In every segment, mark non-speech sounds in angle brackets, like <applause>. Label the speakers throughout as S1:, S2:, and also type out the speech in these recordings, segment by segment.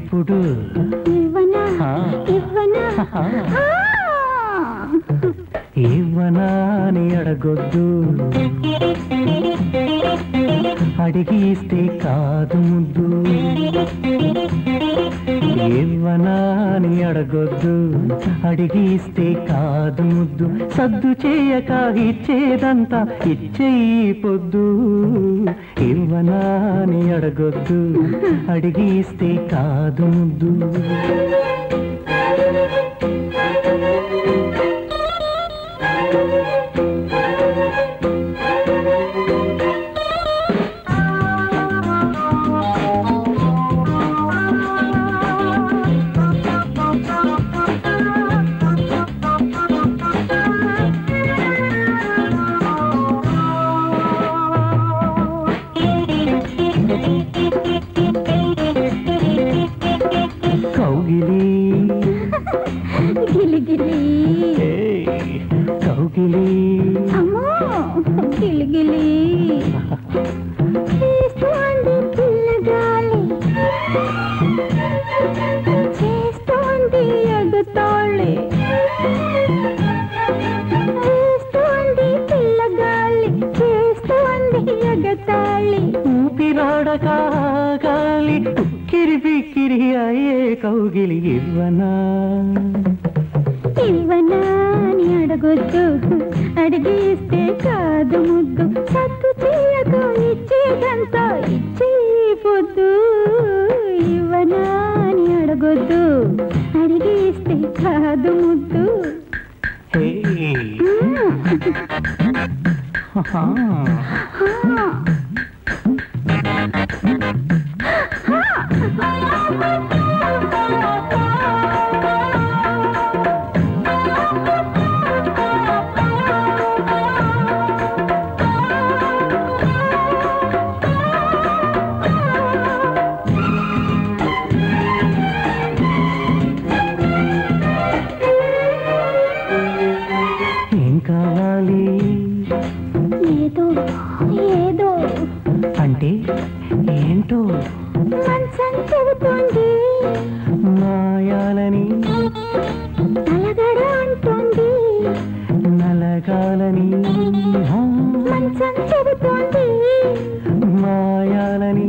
S1: మరిప్పుడు
S2: ఇవ్వనా
S1: ఆ.
S2: ఇవ్వనా
S1: ఆ.
S2: ఆ.
S1: ఇవ్వనా అని అడగొద్దు అడిగిస్తే కాదు ముద్దు ఇవ్వనా అడగొద్దు. అడిగిస్తే కాదు ముద్దు. సద్దు చేయక ఇచ్చేదంతా ఇచ్చేయి పొద్దు. ఇవ్వనాని అడగొద్దు. అడిగిస్తే కాదు ముద్దు.
S2: గిలి గిలి చేస్తోంది పిల్లగాలి. చేస్తోంది ఎగతాళి చేస్తోంది పిల్లగాలి. చేస్తోంది ఎగతాళి.
S1: ఊపిరాడక గాలి ఉక్కిరి బిక్కిరి అయ్యే కౌగిలి ఇవ్వనా?
S2: ఇవ్వనా? అడగొద్దు అడిగిస్తే కాదు ముద్దు. సత్తు చేయక ఇచ్చేదంతా ఇచ్చేయొద్దు ఇవ్వనా అని అడగొద్దు. అడిగిస్తే కాదు ముద్దు.
S1: హే,
S2: మ్మ్.
S1: హహా. అంటే ఏంటో?
S2: చెబుతుంది
S1: మాయాలని
S2: అంటుంది
S1: నలగాలని
S2: చెబుతుంది.
S1: మాయాలని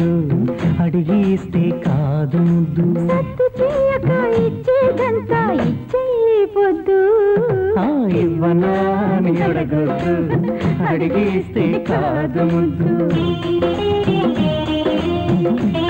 S1: అడగొద్దు అడిగిస్తే కాదు ముద్దు.
S2: సత్తు చేయక ఇచ్చేదంతా ఇచ్చేయొద్దు
S1: ఇవ్వనా అడగొద్దు అడిగిస్తే కాదు ముద్దు. <laughs>